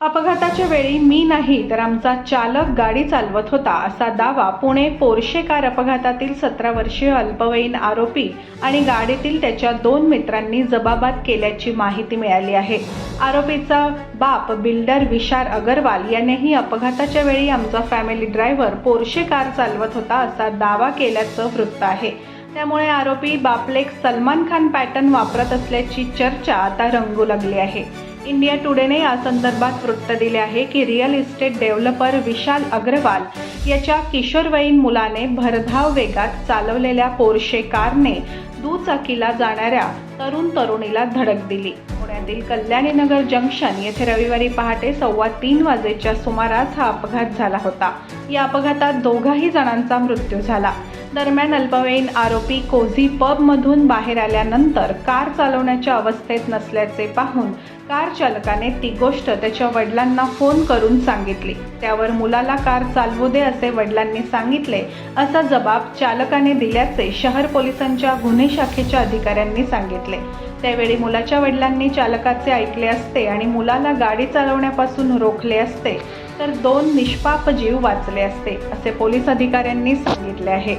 अपघाताच्या वेळी मी नाही तर आमचा चालक गाडी चालवत होता असा दावा पुणे पोर्शे कार अपघातातील सतरा वर्षीय अल्पवयीन आरोपी आणि गाडीतील त्याच्या दोन मित्रांनी जबाबात केल्याची माहिती मिळाली आहे. आरोपीचा बाप बिल्डर विशार अगरवाल यानेही अपघाताच्या वेळी आमचा फॅमिली ड्रायव्हर पोर्शे कार चालवत होता असा दावा केल्याचं वृत्त आहे. त्यामुळे आरोपी बापलेक सलमान खान पॅटर्न वापरत असल्याची चर्चा आता रंगू लागली आहे. इंडिया टुडेने या संदर्भात वृत्त दिले आहे की real estate developer Vishal Agarwal याच्या किशोरवयीन मुलाने भरधाव वेगात चालवलेल्या पोर्शे कारने दुचाकीला जाणाऱ्या तरुण तरुणीला धडक दिली. पुण्यातील कल्याणीनगर जंक्शन येथे रविवारी पहाटे सव्वा तीन वाजेच्या सुमारास हा अपघात झाला होता. या अपघातात दोघाही जणांचा मृत्यू झाला. दरम्यान अल्पवयीन आरोपी कोझी पबमधून बाहेर आल्यानंतर कार चालवण्याच्या अवस्थेत नसल्याचे पाहून कार चालकाने ती गोष्ट त्याच्या वडिलांना फोन करून सांगितली. त्यावर मुलाला कार चालवू दे असे वडिलांनी सांगितले असा जबाब चालकाने दिल्याचे शहर पोलिसांच्या गुन्हे शाखेच्या अधिकाऱ्यांनी सांगितले. त्यावेळी मुलाच्या वडिलांनी चालकाचे ऐकले असते आणि मुलाला गाडी चालवण्यापासून रोखले असते तर दोन निष्पाप जीव वाचले असते असे पोलीस अधिकाऱ्यांनी सांगितले आहे.